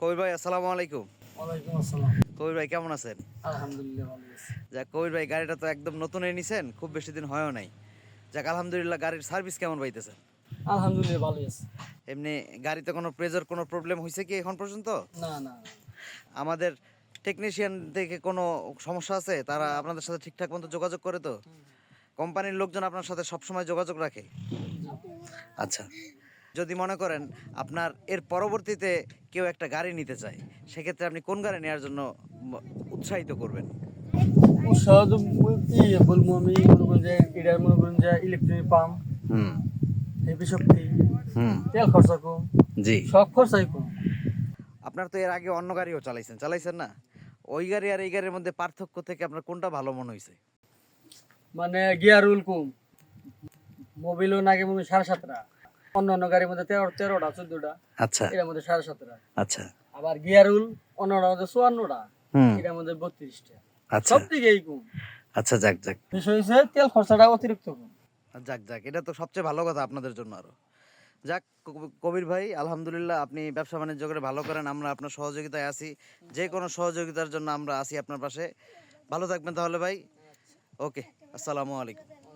কবির ভাই আসসালামু আলাইকুম। কবির ভাই কেমন আছেন? আলহামদুলিল্লাহ ভালো আছি। যাক কবির ভাই গাড়িটা তো একদম নতুন এনে নিছেন খুব বেশি দিন হয়ও নাই। যাক আলহামদুলিল্লাহ গাড়ির সার্ভিস কেমন পাইতেছেন? আলহামদুলিল্লাহ ভালো আছি। এমনি গাড়িতে কোনো প্রেজার কোনো প্রবলেম হয়েছে কি এখন পর্যন্ত? না না আমাদের টেকনিশিয়ান থেকে কোনো সমস্যা আছে? তারা আপনাদের সাথে ঠিকঠাক মতো যোগাযোগ করে তো? কোম্পানির লোকজন আপনার সাথে সবসময় যোগাযোগ রাখে? আচ্ছা। যদি মনে করেন আপনার এর পরবর্তীতে কেউ একটা গাড়ি নিতে চায় সেক্ষেত্রে আপনি কোন গাড়ি নেওয়ার জন্য উৎসাহিত করবেন? উৎসাহ তো বলব আমি মনে করেন যে এটার মনে করেন যে ইলেকট্রিক পাম্প হুম। হেভি শক্তি হুম। তেল খরচা কম জি। সব খরচাই কম। আপনার তো এর আগে অন্য গাড়িও চালাইছেন চালাইছেন না? ওই গাড়ি আর এই গাড়ির মধ্যে পার্থক্য থেকে আপনার কোনটা ভালো মনে হয়েছে মানে গিয়ার রুল কম। মোবিলও নাকি মনে সাড়ে সাতটা। অন্য অন্য গাড়ির মধ্যে তেরো তেরোটা চোদ্দটা। আচ্ছা। এটার মধ্যে সাড়ে সাতটা আচ্ছা। আবার গিয়ার রুল অন্যটার মধ্যে চুয়ান্নটা। এটার মধ্যে বত্রিশটা। আচ্ছা। সব দিকেই কম। আচ্ছা যাক যাক। বিষয় হচ্ছে তেল খরচাটা অতিরিক্ত কম। যাক যাক এটা তো সবচেয়ে ভালো কথা আপনাদের জন্য আরও। যাক কবির ভাই আলহামদুলিল্লাহ আপনি ব্যবসা বাণিজ্য করে ভালো করেন আমরা আপনার সহযোগিতায় আছি। যে কোনো সহযোগিতার জন্য আমরা আছি আপনার পাশে। ভালো থাকবেন তাহলে ভাই। ওকে আসসালামু আলাইকুম।